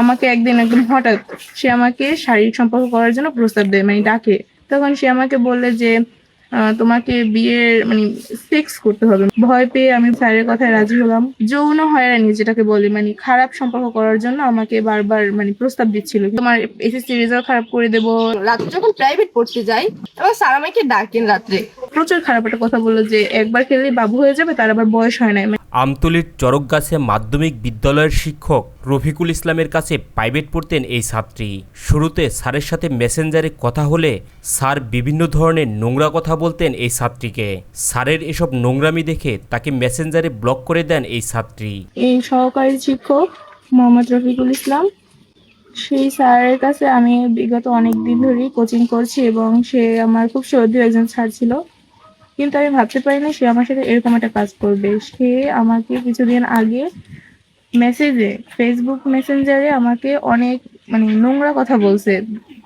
আমাকে একদিন একদম হঠাৎ সে আমাকে শারীরিক সম্পর্ক করার জন্য প্রস্তাব দেয় মানে ডাকে। তখন সে আমাকে বললে যে তোমাকে বিয়ের মানে সেক্স করতে হবে। ভয় পেয়ে আমি স্যারের কথায় রাজি হলাম। যৌন হয়রানি যেটাকে বলি মানে খারাপ সম্পর্ক করার জন্য আমাকে বারবার মানে প্রস্তাব দিচ্ছিল। তোমার এসএসসি রেজাল্ট খারাপ করে দেবো। রাত্রে যখন প্রাইভেট পড়তে যাই এবার স্যার আমাকে ডাকেন রাত্রে। প্রচুর খারাপ একটা কথা বলল যে একবার খেলেই বাবু হয়ে যাবে তার আবার বয়স হয় না আমতলির চরকগাছে মাধ্যমিক বিদ্যালয়ের শিক্ষক রফিকুল ইসলামের কাছে প্রাইভেট পড়তেন এই ছাত্রী। শুরুতে স্যারের সাথে মেসেঞ্জারে কথা হলে স্যার বিভিন্ন ধরনের নোংরা কথা বলতেন এই ছাত্রীকে। স্যারের এসব নোংরামি দেখে তাকে মেসেঞ্জারে ব্লক করে দেন এই ছাত্রী। এই সহকারী শিক্ষক মোহাম্মদ রফিকুল ইসলাম, সেই স্যারের কাছে আমি বিগত অনেক দিন ধরেই কোচিং করছি এবং সে আমার খুব শ্রদ্ধেয় একজন স্যার ছিল। কিন্তু আমি ভাবতে পারিনি সে আমার সাথে এরকম একটা কাজ করবে। সে আমাকে কিছুদিন আগে মেসেজে ফেসবুক মেসেঞ্জারে আমাকে অনেক মানে নোংরা কথা বলছে।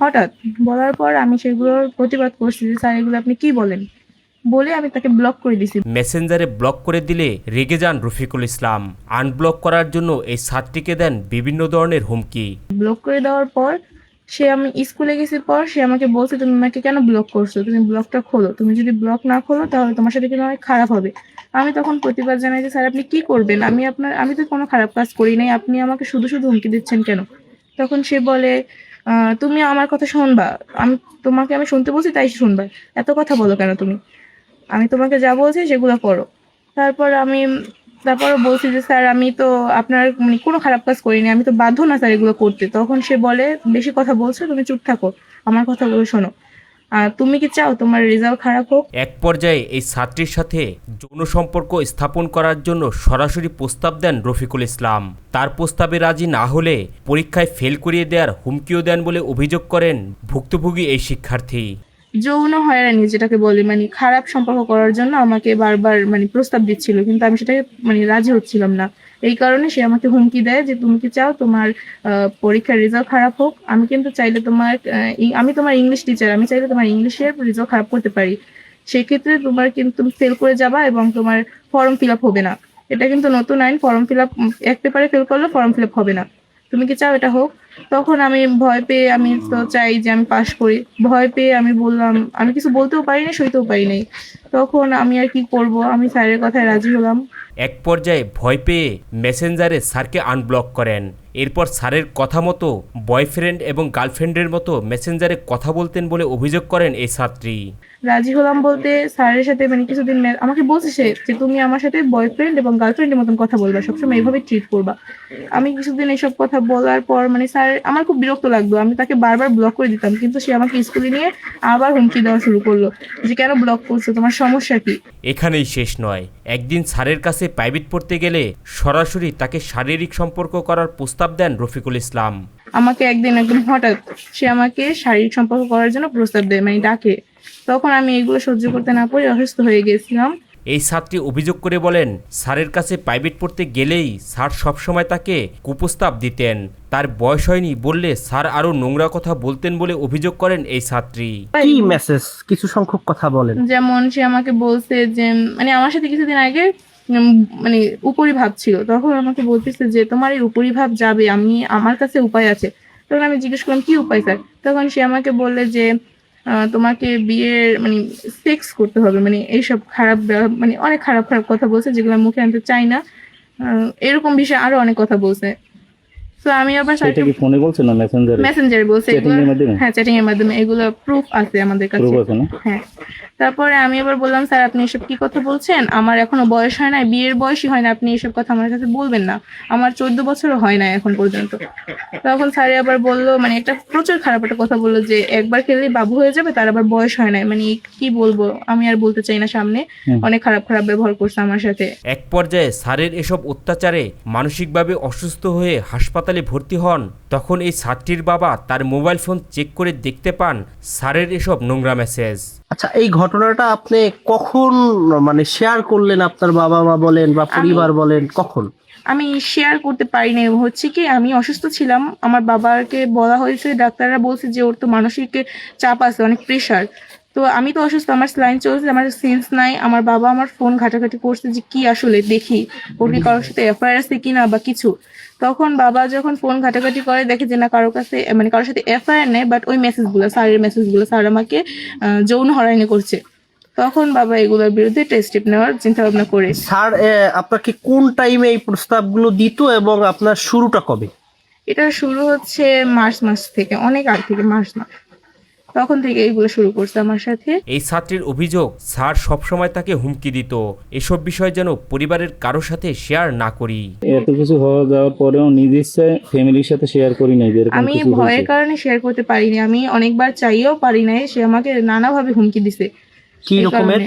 হঠাৎ বলার পর আমি সেগুলোর প্রতিবাদ করছি যে স্যার এগুলো আপনি কি বলেন? বলে আমি তাকে ব্লক করে দিছি। মেসেঞ্জারে ব্লক করে দিলে রেগে যান রফিকুল ইসলাম। আনব্লক করার জন্য এই ছাত্রীকে দেন বিভিন্ন ধরনের হুমকি। ব্লক করে দেওয়ার পর সে আমি স্কুলে গেছি পর সে আমাকে বলছে, তুমি আমাকে কেন ব্লক করছ? তুমি ব্লকটা খোলো। তুমি যদি ব্লক না খোলো, তাহলে তোমার সাথে কিন্তু অনেক খারাপ হবে। আমি তখন প্রতিবাদ জানাই যে, স্যার, আপনি কি করবেন? আমি আপনার, আমি তো কোনো খারাপ কাজ করি নাই। আপনি আমাকে শুধু শুধু হুমকি দিচ্ছেন কেন? তখন সে বলে তুমি আমার কথা শুনবা। আমি তোমাকে আমি শুনতে বলছি, তাই শুনবা। এত কথা বলো কেন তুমি? আমি তোমাকে যা বলছি, সেগুলো করো। তারপর আমি তারপরে বলছি যে, স্যার, আমি তো আপনার মানে কোনো খারাপ কাজ করিনি, আমি তো বাধ্য না স্যার এগুলো করতে। তখন সে বলে, বেশি কথা বলছো, তুমি চুপ থাকো, আমার কথাগুলো শোনো। তুমি কি চাও তোমার রেজাল্ট খারাপ হোক? এক পর্যায়ে এই ছাত্রীর সাথে যৌন সম্পর্ক স্থাপন করার জন্য সরাসরি প্রস্তাব দেন রফিকুল ইসলাম। তার প্রস্তাবে রাজি না হলে পরীক্ষায় ফেল করিয়ে দেওয়ার হুমকিও দেন বলে অভিযোগ করেন ভুক্তভোগী এই শিক্ষার্থী। যৌন হয়রানি যেটাকে বলি মানে খারাপ সম্পর্ক করার জন্য আমাকে বারবার মানে প্রস্তাব দিচ্ছিল, কিন্তু আমি সেটাকে মানে রাজি হচ্ছিলাম না। এই কারণে সে আমাকে হুমকি দেয় যে, তুমি কি চাও তোমার পরীক্ষার রেজাল্ট খারাপ হোক? আমি কিন্তু চাইলে তোমার আমি তোমার ইংলিশ টিচার আমি চাইলে তোমার ইংলিশের রেজাল্ট খারাপ করতে পারি। সেক্ষেত্রে তোমার কিন্তু তুমি ফেল করে যাবা এবং তোমার ফর্ম ফিল আপ হবে না। এটা কিন্তু নতুন আইন ফর্ম ফিল আপ এক পেপারে ফেল করলে ফর্ম ফিল আপ হবে না। তুমি কি চাও এটা হোক? তখন আমি ভয় পেয়ে আমি তো চাই যে আমি পাশ করি। ভয় পেয়ে আমি বললাম, আমি কিছু বলতেও পারি না সইতেও পারি নাই তখন আমি আর কি করব? আমি স্যারের কথায় রাজি হলাম। এক পর্যায়ে ভয় পেয়ে মেসেঞ্জারে স্যারকে আনব্লক করেন। এরপর স্যারের কথা মতো বয়ফ্রেন্ড এবং গার্লফ্রেন্ডের মতো মেসেঞ্জারে কথা বলতেন বলে অভিযোগ করেন এই ছাত্রী। রাজি হলাম বলতে স্যারের সাথে মানে কিছুদিন আমাকে বলছে সে যে তুমি আমার সাথে বয়ফ্রেন্ড এবং গার্লফ্রেন্ডের মতন কথা বলবা সবসময় এইভাবে ট্রিট করবা। আমি কিছুদিন এসব কথা বলার পর মানে স্যার আমার খুব বিরক্ত লাগতো আমি তাকে বারবার ব্লক করে দিতাম কিন্তু সে আমাকে স্কুলে নিয়ে আবার হুমকি দেওয়া শুরু করল যে কেন ব্লক করছ? তোমার সমস্যা কি? এখানেই শেষ নয়। একদিন স্যারের কাছে প্রাইভেট পড়তে গেলে সরাসরি তাকে শারীরিক সম্পর্ক করার প্রস্তাব দেন রফিকুল ইসলাম। আমাকে একদিন একদম হঠাৎ সে আমাকে শারীরিক সম্পর্ক করার জন্য প্রস্তাব দেয় মানে ডাকে। তখন আমি এগুলো সহ্য করতে না পারি অসুস্থ হয়ে গেছিলাম। এই ছাত্রী অভিযোগ করে বলেন স্যারের কাছে প্রাইভেট পড়তে গেলেই স্যার সবসময় তাকে কুপ্রস্তাব দিতেন। তার বয়স হয়নি বললে স্যার আরও নোংরা কথা বলতেন বলে অভিযোগ করেন এই ছাত্রী। কি মেসেজ কিছু সংখ্যক কথা বলেন। যেমন সে আমাকে বলছে যে মানে আমার সাথে কিছুদিন আগে মানে উপরি ভাব ছিল। তখন আমাকে বলতেছে যে, তোমার এই উপরি ভাব যাবে, আমি, আমার কাছে উপায় আছে। তখন আমি জিজ্ঞেস করলাম, কি উপায় স্যার? তখন সে আমাকে বললে যে তোমাকে বিয়ের মানে সেক্স করতে হবে। মানে এইসব খারাপ মানে অনেক খারাপ খারাপ কথা বলছে, যেগুলো মুখে আনতে চাই না। এরকম বিষয়ে আরও অনেক কথা বলছে। তো আমি আবার সেটা কি ফোনে বলছে না মেসেঞ্জারে মেসেঞ্জারে বলছে Chatting এর মাধ্যমে? হ্যাঁ চ্যাটিং এর মাধ্যমে। এগুলো প্রুফ আছে আমাদের কাছে। প্রুফ আছে না? হ্যাঁ। তারপরে আমি এবার বললাম স্যার আপনি এসব কি কথা বলছেন? আমার এখনও বয়স হয় না বিয়ের বয়সই হয় না আপনি এসব কথা আমার কাছে বলবেন না। আমার চোদ্দ বছরও হয় না এখন পর্যন্ত। তখন স্যার আবার বলল মানে একটা প্রচুর খারাপ একটা কথা বলল যে একবার খেলেই বাবু হয়ে যাবে তার আবার বয়স হয় না মানে কি বলব? আমি আর বলতে চাই না সামনে। অনেক খারাপ খারাপ ব্যবহার করছে আমার সাথে। এক পর্যায়ে স্যারের এসব অত্যাচারে মানসিকভাবে অসুস্থ হয়ে হাসপাতালে ভর্তি হন তখন এই ছাত্রীর বাবা তার মোবাইল ফোন চেক করে দেখতে পান স্যারের এসব নোংরা মেসেজ। আচ্ছা এই ঘটনাটা আপনি কখন মানে শেয়ার করলেন আপনার বাবা মা বলেন বা পরিবার বলেন কখন? আমি শেয়ার করতে পারি না হচ্ছে কি আমি অসুস্থ ছিলাম আমার বাবাকে বলা হয়েছে ডাক্তাররা বলছে যে ওর তো মানসিক চাপ আছে অনেক প্রেশার তো আমি তো অসুস্থ আমার স্লাইন চলছে আমার সেন্স নাই আমার বাবা আমার ফোন ঘাটাঘাটি করছে যে কি আসলে দেখি ওর কি কারোর সাথে এফআইআর আছে কি না বা কিছু। তখন বাবা যখন ফোন ঘাটাঘাটি করে দেখে যে না কারোর কাছে মানে কারোর সাথে এফআইআর নেই বাট ওই মেসেজগুলো স্যারের মেসেজগুলো স্যার আমাকে যৌন হয়রানি করছে। তখন বাবা এগুলোর বিরুদ্ধে টেস্ট নেওয়ার চিন্তা ভাবনা করে। স্যার আপনাকে কোন টাইমে এই প্রস্তাবগুলো দিত এবং আপনার শুরুটা কবে? এটা শুরু হচ্ছে মার্চ মাস থেকে অনেক আগ থেকে মার্চ মাস। তখন থেকে এইগুলো শুরু করছে আমার সাথে। এই ছাত্রীর অভিযোগ স্যার সবসময় তাকে হুমকি দিত। এসব বিষয় যেন পরিবারের কারোর সাথে শেয়ার না করি। এত কিছু হওয়া যাওয়ার পরেও নিজ ইচ্ছায় ফ্যামিলির সাথে শেয়ার করি নাই আমি ভয়ের কারণে শেয়ার করতে পারিনি। আমি অনেকবার চাইও পারি নাই সে আমাকে নানাভাবে হুমকি দিছে। কি রকমের?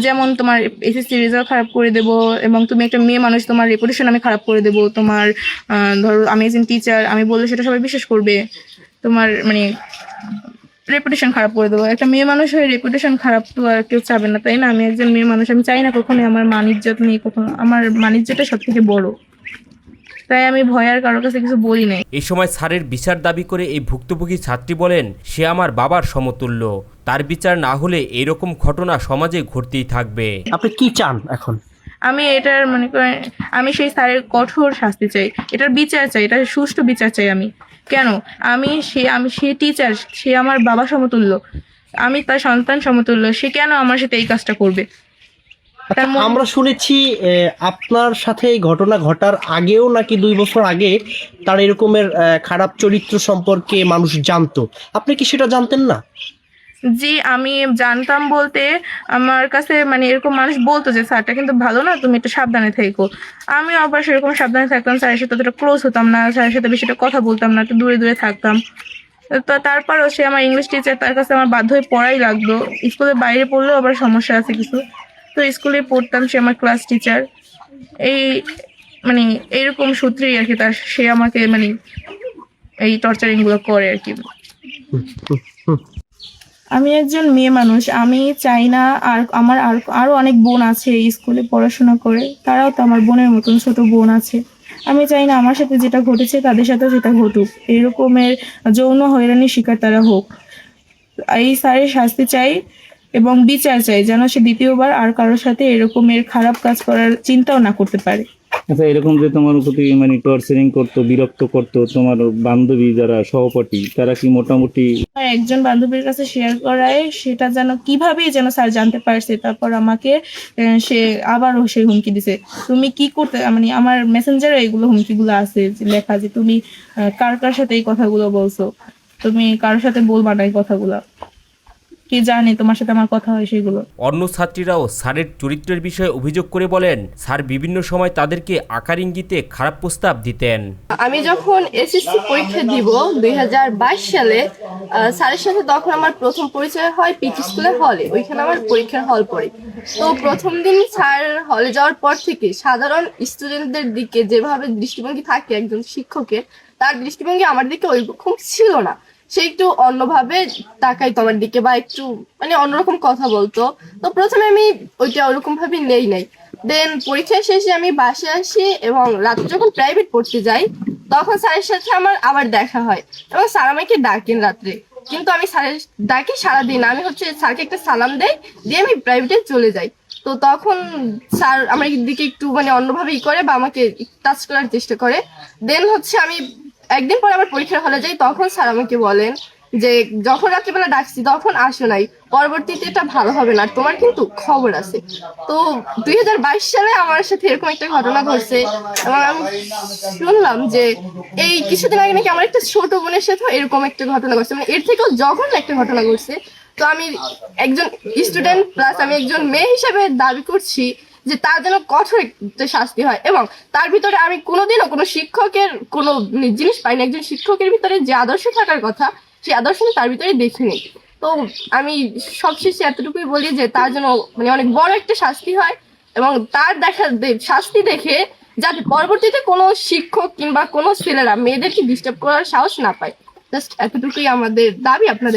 যেমন তোমার এসএসসি রেজাল্ট খারাপ করে দেব এবং তুমি একটা মেয়ে মানুষ তোমার রেপুটেশন আমি খারাপ করে দেব। তোমার আহ, ধরো আমি একজন টিচার আমি বললে সেটা সবাই বিশ্বাস করবে। তোমার মানে রেপুটেশন খারাপ করে দেবো। একটা মেয়ে মানুষ হয়ে রেপুটেশন খারাপ তো আর কেউ চাবে না তাই না? আমি একজন মেয়ে মানুষ আমি চাই না কখনো আমার মানিজ্যত নেই কখনো আমার মানিজ্যটা সব থেকে বড়। তাই আমি ভয় আর কারোর কাছে কিছু বলি নাই। এই সময় স্যারের বিচার দাবি করে এই ভুক্তভোগী ছাত্রী বলেন সে আমার বাবার সমতুল্য। তার বিচার না হলে এরকম ঘটনা সমাজে ঘটতেই থাকবে। আপনি কি চান এখন? আমি এটার মনে করেন আমি সেই স্যারের কঠোর শাস্তি চাই। এটার বিচার চাই এটার সুষ্ঠু বিচার চাই আমি। কেন? আমি সে আমি সে টিচার সে আমার বাবা সমতুল্য। আমি তার সন্তান সমতুল্য সে কেন আমার সাথে এই কাজটা করবে? তার আমরা শুনেছি আপনার সাথে এই ঘটনা ঘটার আগেও নাকি দুই বছর আগে তার এরকমের খারাপ চরিত্র সম্পর্কে মানুষ জানতো। আপনি কি সেটা জানতেন না? জি, আমি জানতাম বলতে আমার কাছে মানে এরকম মানুষ বলতো যে, স্যারটা কিন্তু ভালো না, তুমি একটু সাবধানে থেকো। আমি আবার সেরকম সাবধানে থাকতাম, স্যারের সাথে অতটা ক্লোজ হতাম না, স্যারের সাথে বেশিটা কথা বলতাম না, একটু দূরে দূরে থাকতাম। তো তারপরও সে আমার ইংলিশ টিচার তার কাছে আমার বাধ্য হয়ে পড়াই লাগতো। স্কুলের বাইরে পড়লেও আবার সমস্যা আছে কিছু। তো স্কুলে পড়তাম সে আমার ক্লাস টিচার এই মানে এইরকম সূত্রেই আর কি তার, সে আমাকে মানে এই টর্চারিংগুলো করে আর কি। আমি একজন মেয়ে মানুষ, আমি চাই না আর আমার আর আরও অনেক বোন আছে এই স্কুলে পড়াশোনা করে, তারাও তো আমার বোনের মতন ছোট বোন আছে। আমি চাই না আমার সাথে যেটা ঘটেছে তাদের সাথেও সেটা ঘটুক, এরকমের যৌন হয়রানির শিকার তারা হোক। এই স্যারের শাস্তি চাই এবং বিচার চাই যেন সে দ্বিতীয়বার আর কারোর সাথে এরকমের খারাপ কাজ করার চিন্তাও না করতে পারে। আচ্ছা এরকম যে তোমার প্রতি মানে টর্চারিং করতো বিরক্ত করতো তোমার বান্ধবী যারা সহপাঠী তারা কি মোটামুটি একজন বান্ধবীর কাছে শেয়ার করায় সেটা যেন কীভাবে যেন স্যার জানতে পারছে তারপর আমাকে সে আবারও সে হুমকি দিছে। তুমি কি করতে মানে আমার মেসেঞ্জারে এগুলো হুমকিগুলো আছে যে লেখা যে তুমি কার কার সাথে এই কথাগুলো বলছো? তুমি কারোর সাথে বলবা না এই কথাগুলো? কি জানি তোমার সাথে আমার কথা হয় সেগুলো। অন্য ছাত্রীরাও স্যারের চরিত্রের বিষয়ে অভিযোগ করে বলেন স্যার বিভিন্ন সময় তাদেরকে আকার ইঙ্গিতে খারাপ প্রস্তাব দিতেন। আমি যখন এসএসসি পরীক্ষা দিব দু হাজার বাইশ সালে স্যারের সাথে তখন আমার প্রথম পরিচয় হয় পিচ স্কুলের হলে ওইখানে আমার পরীক্ষার হল পড়ে। তো প্রথম দিন স্যার হলে যাওয়ার পর থেকে সাধারণ স্টুডেন্টদের দিকে যেভাবে দৃষ্টিভঙ্গি থাকে একজন শিক্ষকের তার দৃষ্টিভঙ্গি আমার দিকে ওইরকম ছিল না। সে একটু অন্যভাবে তাকাই তোমার দিকে বা একটু মানে অন্যরকম কথা বলতো। তো প্রথমে আমি ওইটা ওরকম ভাবে নেই নাই। দেন পরীক্ষা শেষে আমি বাসে আসি এবং রাতে যখন প্রাইভেট পড়তে যাই, তখন স্যারের সাথে আমার আবার দেখা হয় এবং স্যার আমাকে ডাকেন রাত্রে। কিন্তু আমি স্যারের ডাকি সারাদিন, আমি হচ্ছে স্যারকে একটা সালাম দেই, দিয়ে আমি প্রাইভেটে চলে যাই। তো তখন স্যার আমার দিকে একটু মানে অন্যভাবে ই করে বা আমাকে টাচ করার চেষ্টা করে। দেন হচ্ছে আমি একদিন পরে আবার পরীক্ষার হলে যাই, তখন স্যার আমাকে বলেন যে যখন রাত্রিবেলা ডাকছি, তখন আসো নাই। পরবর্তীতে এটা ভালো হবে না। তোমার কিন্তু খবর আছে। তো দু হাজার বাইশ সালে আমার সাথে এরকম একটা ঘটনা ঘটছে। এবং আমি শুনলাম যে এই কিছুদিন আগে নাকি আমার একটা ছোট বোনের সাথেও এরকম একটা ঘটনা ঘটছে। মানে এর থেকেও যখন একটা ঘটনা ঘটছে। তো আমি একজন স্টুডেন্ট প্লাস আমি একজন মেয়ে হিসেবে দাবি করছি যে তার যেন কঠোর শাস্তি হয় এবং তার ভিতরে আমি কোনোদিনও কোনো শিক্ষকের কোনো জিনিস পাইনি, একজন শিক্ষকের ভিতরে যে আদর্শ থাকার কথা, সেই আদর্শ তার ভিতরে দেখিনি। তো আমি সবশেষে এতটুকুই বলি যে তার জন্য মানে অনেক বড় একটা শাস্তি হয় এবং তার দেখা শাস্তি দেখে যাতে পরবর্তীতে কোনো শিক্ষক কিংবা কোনো ছেলেরা মেয়েদেরকে ডিস্টার্ব করার সাহস না পায়। জাস্ট এতটুকুই আমাদের দাবি, আপনাদের